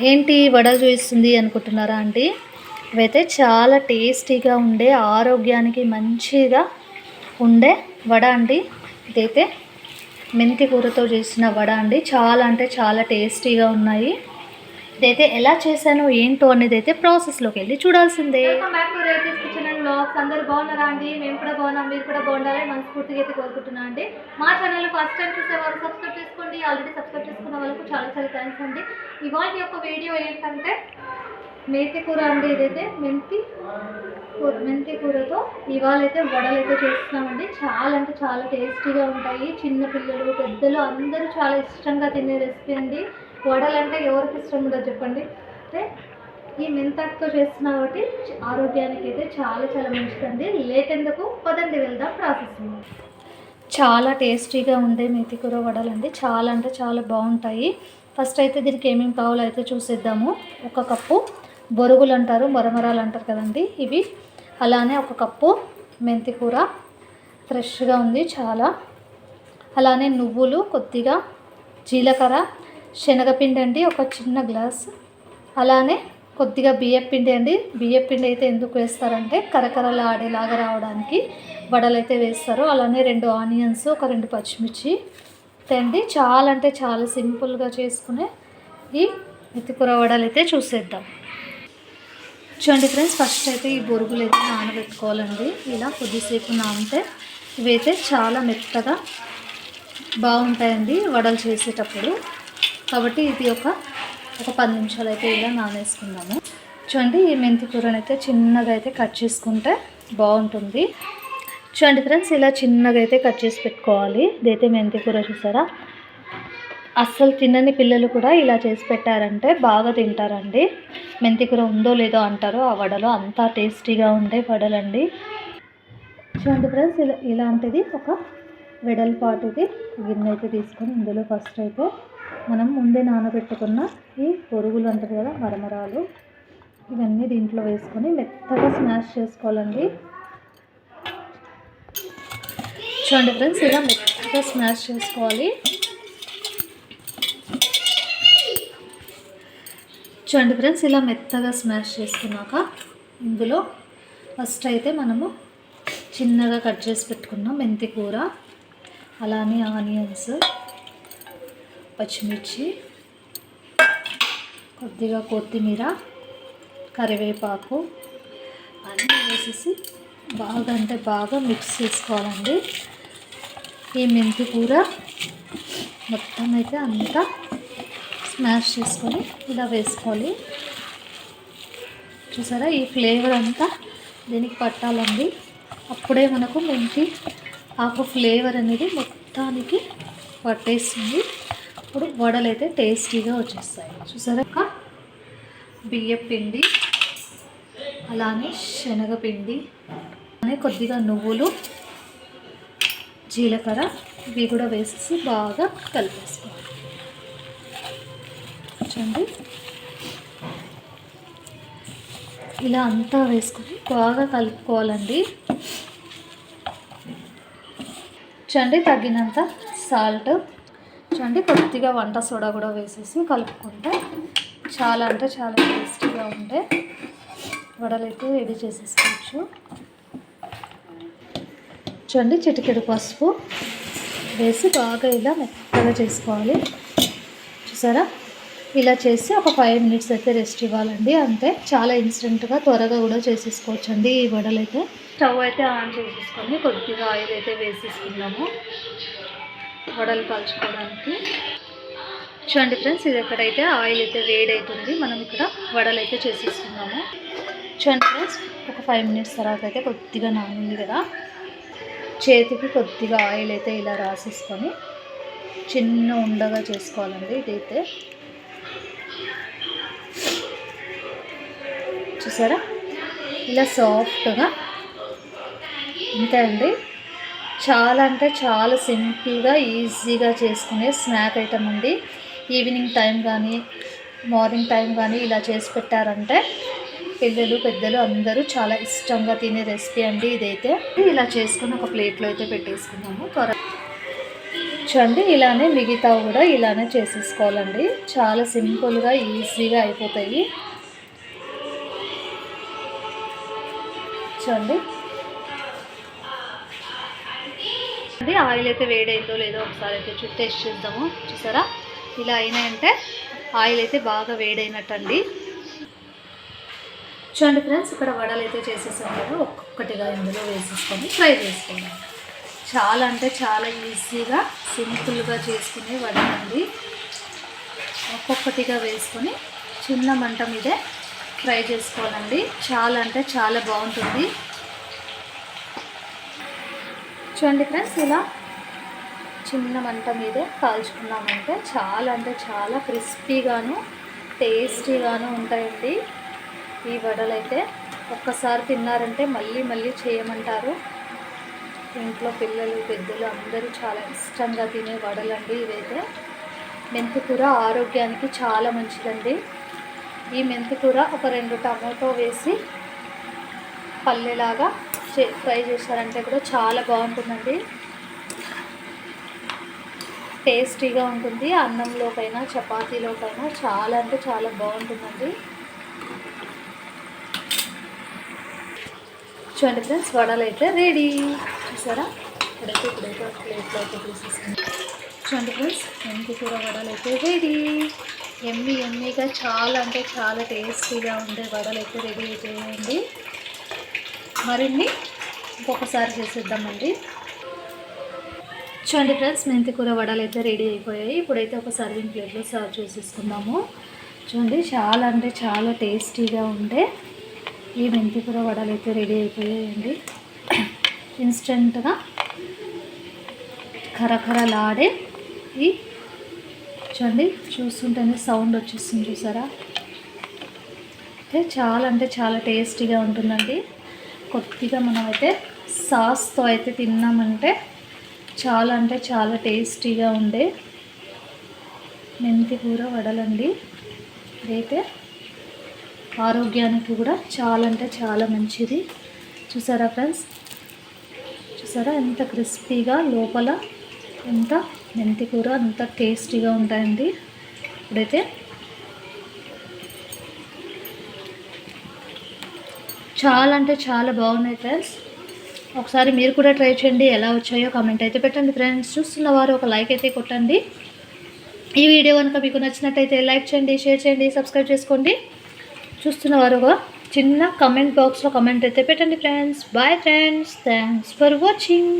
ఏంటి వడలు చూపిస్తుంది అనుకుంటున్నారా అండి? ఇవైతే చాలా టేస్టీగా ఉండే ఆరోగ్యానికి మంచిగా ఉండే వడ అండి. ఇదైతే మెంతి కూరతో చేసిన వడ అండి. చాలా అంటే చాలా టేస్టీగా ఉన్నాయి. ఇదైతే ఎలా చేశానో ఏంటో అనేది అయితే ప్రాసెస్లోకి వెళ్ళి చూడాల్సిందే. బ్లాగ్స్ అందరూ బాగున్నారా అండి? మేము కూడా బాగున్నాం మీరు కూడా బాగుండాలని మనస్ఫూర్తిగా అయితే కోరుకుంటున్నాం అండి. మా ఛానల్ ఫస్ట్ టైం చూసేవారు సబ్స్క్రైబ్ చేసుకోండి. ఆల్రెడీ సబ్స్క్రైబ్ చేసుకున్న వాళ్ళకు చాలా చాలా థ్యాంక్స్ అండి. ఇవాళ యొక్క వీడియో ఏంటంటే మెంతి కూర అండి ఇదైతే. మెంతి కూర మెంతి కూరతో ఇవాళ అయితే వడలు అయితే చేస్తున్నామండి చాలా అంటే చాలా టేస్టీగా ఉంటాయి. చిన్న పిల్లలు పెద్దలు అందరూ చాలా ఇష్టంగా తినే రెసిపీ అండి. వడలు అంటే ఎవరికి ఇష్టం ఉండదు చెప్పండి. అంటే ఈ మెంతాకుతో చేస్తున్నా కాబట్టి ఆరోగ్యానికి అయితే చాలా చాలా మంచిదండి. లేట్ ఎందుకు పదండి వెళ్దాం ప్రాసెస్ చాలా టేస్టీగా ఉండే మెంతి కూర వడలండి. చాలా అంటే చాలా బాగుంటాయి. ఫస్ట్ అయితే దీనికి ఏమేమి కావాలో అయితే చూసేద్దాము. ఒక కప్పు బొరుగులు అంటారు మరమరాలు అంటారు కదండి ఇవి. అలానే ఒక కప్పు మెంతి కూర. ఫ్రెష్గా ఉంది చాలా. అలానే నువ్వులు కొద్దిగా జీలకర్ర శనగపిండి అండి ఒక చిన్న గ్లాస్. అలానే కొద్దిగా బియ్యపిండి అండి. బియ్యపిండి అయితే ఎందుకు వేస్తారంటే కరకరలు ఆడేలాగా రావడానికి వడలు అయితే వేస్తారు. అలానే రెండు ఆనియన్స్ ఒక రెండు పచ్చిమిర్చి. అండి చాలా అంటే చాలా సింపుల్గా చేసుకునే ఈ మెతికూర వడలు అయితే చూసేద్దాం. చూడండి ఫ్రెండ్స్ ఫస్ట్ అయితే ఈ బొరుగులు అయితే నానబెట్టుకోవాలండి. ఇలా కొద్దిసేపు నానితే ఇవైతే చాలా మెత్తగా బాగుంటాయండి వడలు చేసేటప్పుడు. కాబట్టి ఇది ఒక ఒక పది నిమిషాలు అయితే ఇలా నానేసుకుందాము. చూడండి ఈ మెంతి కూరని అయితే చిన్నగా అయితే కట్ చేసుకుంటే బాగుంటుంది. చూడండి ఫ్రెండ్స్ ఇలా చిన్నగా అయితే కట్ చేసి పెట్టుకోవాలి. ఇదైతే మెంతి కూర చూసారా? అస్సలు తినని పిల్లలు కూడా ఇలా చేసి పెట్టారంటే బాగా తింటారండి. మెంతి కూర ఉందో లేదో అంటారు ఆ వడలు అంతా టేస్టీగా ఉండే వడలండి. చూడండి ఫ్రెండ్స్ ఇలా ఇలాంటిది ఒక వెడల్పాటిది గిన్నె అయితే తీసుకొని ఇందులో ఫస్ట్ అయితే మనం ముందే నానబెట్టుకున్న ఈ పొరుగులు అంటారు కదా మరమరాలు ఇవన్నీ దీంట్లో వేసుకొని మెత్తగా స్మాష్ చేసుకోవాలండి. చూడండి ఫ్రెండ్స్ ఇలా మెత్తగా స్మాష్ చేసుకోవాలి. చూడండి ఫ్రెండ్స్ ఇలా మెత్తగా స్మాష్ చేసుకున్నాక ఇందులో ఫస్ట్ అయితే మనము చిన్నగా కట్ చేసి పెట్టుకున్నాం మెంతి కూర అలానే ఆనియన్స్ పచ్చిమిర్చి కొద్దిగా కొత్తిమీర కరివేపాకు అన్నీ వేసేసి బాగా అంటే బాగా మిక్స్ చేసుకోవాలండి. ఈ మెంతి కూర మొత్తం అయితే అంతా స్మాష్ చేసుకొని ఇలా వేసుకోవాలి. చూసారా ఈ ఫ్లేవర్ అంతా దీనికి పట్టాలండి. అప్పుడే మనకు మెంతి ఆకు ఫ్లేవర్ అనేది మొత్తానికి పట్టేస్తుంది. అప్పుడు వడలు అయితే టేస్టీగా వచ్చేస్తాయి. చూసారా? అక్క? బియ్యం పిండి అలానే శనగపిండి అలానే కొద్దిగా నువ్వులు జీలకర్ర ఇవి కూడా వేసేసి బాగా కలిపేసుకోవాలి. చూడండి. ఇలా అంతా వేసుకొని బాగా కలుపుకోవాలండి. చూడండి తగినంత సాల్ట్ చూడండి కొద్దిగా వంట సోడా కూడా వేసేసి కలుపుకుంటే చాలా అంటే చాలా టేస్టీగా ఉండే వడలు అయితే రెడీ చేసేసుకోవచ్చు. చూడండి చిటికెడు పసుపు వేసి బాగా ఇలా మెత్తగా చేసుకోవాలి. చూసారా? ఇలా చేసి ఒక ఫైవ్ మినిట్స్ అయితే రెస్ట్ ఇవ్వాలండి. అంతే చాలా ఇన్స్టెంట్గా త్వరగా కూడా చేసేసుకోవచ్చు అండి ఈ వడలు అయితే స్టవ్ అయితే ఆన్ చేసేసుకొని కొద్దిగా ఆయిల్ అయితే వేసేసుకున్నాము వడలు కాల్చుకోవడానికి. చూడండి ఫ్రెండ్స్ ఇది ఎక్కడైతే ఆయిల్ అయితే వేడి అవుతుంది మనం ఇక్కడ వడలు అయితే చేసేస్తున్నాము. చూడండి ఫ్రెండ్స్ ఒక ఫైవ్ మినిట్స్ తర్వాత అయితే కొద్దిగా నానింది కదా. చేతికి కొద్దిగా ఆయిల్ అయితే ఇలా రాసేసుకొని చిన్న ఉండగా చేసుకోవాలండి ఇదైతే. చూసారా? ఇలా సాఫ్ట్గా. అంతే అండి. చాలా అంటే చాలా సింపుల్గా ఈజీగా చేసుకునే స్నాక్ ఐటమ్ అండి. ఈవినింగ్ టైం కానీ మార్నింగ్ టైం కానీ ఇలా చేసి పెట్టారంటే పిల్లలు పెద్దలు అందరూ చాలా ఇష్టంగా తినే రెసిపీ అండి ఇదైతే. ఇలా చేసుకుని ఒక ప్లేట్లో అయితే పెట్టేసుకున్నాము. త్వర చూడండి ఇలానే మిగతా కూడా ఇలానే చేసేసుకోవాలండి. చాలా సింపుల్గా ఈజీగా అయిపోతాయి. చూడండి. అది ఆయిల్ అయితే వేడైందో లేదో ఒకసారి అయితే చూ టేస్ట్ చేద్దాము. చూసారా? ఇలా అయినాయంటే ఆయిల్ అయితే బాగా వేడైనట్టండి. చూడండి ఫ్రెండ్స్ ఇక్కడ వడలు అయితే చేసేసాం కదా ఒక్కొక్కటిగా ఇందులో వేసేసుకొని ఫ్రై చేసుకుందాం చాలా అంటే చాలా ఈజీగా సింపుల్గా చేసుకునే వడలండి. ఒక్కొక్కటిగా వేసుకొని చిన్న మంట మీదే ఫ్రై చేసుకోవాలండి. చాలా అంటే చాలా బాగుంటుంది. చూడండి ఫ్రెండ్స్ ఇలా చిన్న మంట మీదే కాల్చుకున్నామంటే చాలా అంటే చాలా క్రిస్పీగాను టేస్టీగాను ఉంటాయండి. ఈ వడలు అయితే ఒక్కసారి తిన్నారంటే మళ్ళీ మళ్ళీ చేయమంటారు. ఇంట్లో పిల్లలు పెద్దలు అందరూ చాలా ఇష్టంగా తినే వడలండి ఇవైతే. మెంతికూర ఆరోగ్యానికి చాలా మంచిదండి. ఈ మెంతికూర ఒక రెండు టమాటో వేసి పల్లెలాగా ఫ్రై చేశారంటే కూడా చాలా బాగుంటుందండి. టేస్టీగా ఉంటుంది. అన్నంలోకైనా చపాతీలోకైనా చాలా అంటే చాలా బాగుంటుందండి. చూడండి ఫ్రెండ్స్ వడలు అయితే రెడీ. చూసారా? ఇప్పుడైతే ఇప్పుడైతే ఒక ప్లేట్లో అయితే తీసేసింది చూడండి ఫ్రెండ్స్ మెంతి కూర వడలు అయితే రెడీ. ఎమ్మి ఎమ్మిగా చాలా అంటే చాలా టేస్టీగా ఉండే వడలు అయితే రెడీ అయిపోయాయండి మరిన్ని ఇంకొకసారి చేసేద్దామండి. చూడండి ఫ్రెండ్స్ మెంతి కూర వడలు అయితే రెడీ అయిపోయాయి. ఇప్పుడైతే ఒక సర్వింగ్ ప్లేట్లో సర్వ్ చేసేసుకుందాము. చూడండి చాలా అంటే చాలా టేస్టీగా ఉండే ఈ మెంతి కూర వడలు అయితే రెడీ అయిపోయాయండి. ఇన్స్టెంట్గా కరకరలాడే ఈ చూడండి చూస్తుంటేనే సౌండ్ వచ్చేస్తుంది చూసారా? అయితే చాలా అంటే చాలా టేస్టీగా ఉంటుందండి. కొద్దిగా మనం అయితే సాస్తో అయితే తిన్నామంటే చాలా అంటే చాలా టేస్టీగా ఉండే మెంతి కూర వడలండి. ఇదైతే ఆరోగ్యానికి కూడా చాలా అంటే చాలా మంచిది. చూసారా ఫ్రెండ్స్? చూసారా ఎంత క్రిస్పీగా లోపల ఎంత మెంతి కూర అంత టేస్టీగా ఉంటాయండి. ఇప్పుడైతే చాలా అంటే చాలా బాగున్నాయి ఫ్రెండ్స్ ఒకసారి మీరు కూడా ట్రై చేయండి ఎలా వచ్చాయో కామెంట్ అయితే పెట్టండి ఫ్రెండ్స్ చూస్తున్న వారు ఒక లైక్ అయితే కొట్టండి. ఈ వీడియో కనుక మీకు నచ్చినట్టయితే లైక్ చేయండి షేర్ చేయండి సబ్స్క్రైబ్ చేసుకోండి. చూస్తున్న వారు ఒక చిన్న కమెంట్ బాక్స్లో కమెంట్ అయితే పెట్టండి friends boy friends thanks for watching